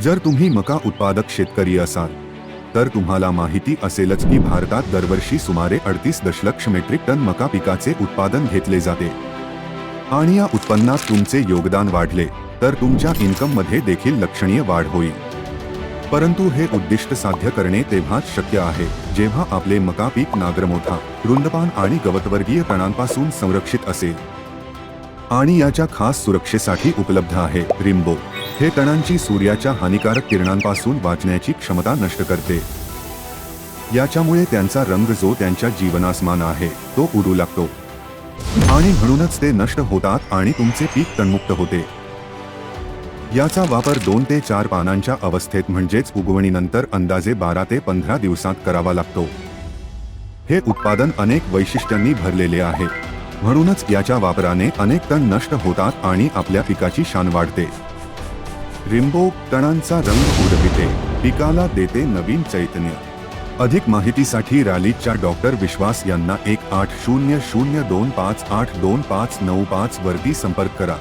जर तुम्ही मका उत्पादक शेतकरी असाल तर तुम्हाला माहिती असेलच की भारतात दरवर्षी सुमारे अडतीस दशलक्ष मेट्रिक टन मका पिकाचे उत्पादन घेतले जाते. आणि या उत्पन्नात तुमचे योगदान वाढले तर तुमच्या इन्कममध्ये देखील लक्षणीय वाढ होईल. परंतु हे उद्दिष्ट साध्य करणे तेव्हाच शक्य आहे जेव्हा आपले मका पीक नागरमोठा रुंदपान आणि गवतवर्गीय तणांपासून संरक्षित असेल. आणि याच्या खास सुरक्षेसाठी उपलब्ध आहे रिम्बो. हे तणांची सूर्याच्या हानिकारक किरणांपासून वाचण्याची क्षमता नष्ट करते. याच्यामुळे त्यांचा रंग जो त्यांच्या जीवनासमान आहे तो उडू लागतो. आणि म्हणूनच ते नष्ट होतात आणि तुमचे पीक तणमुक्त होते. याचा वापर दोन ते चार पानांच्या अवस्थेत म्हणजेच उगवणीनंतर अंदाजे बारा ते पंधरा दिवसात करावा लागतो. हे उत्पादन अनेक वैशिष्ट्यांनी भरलेले आहे. म्हणूनच याच्या वापराने अनेक तण नष्ट होतात आणि आपल्या पिकाची शान वाढते. रिंबो तणांचा रंग उडविते पिकाला देते नवीन चैतन्य. अधिक माहितीसाठी रॅलीच्या डॉक्टर विश्वास यांना एक आठ शून्य शून्य दोन पाच आठ दोन पाच नऊ पाच वरती संपर्क करा.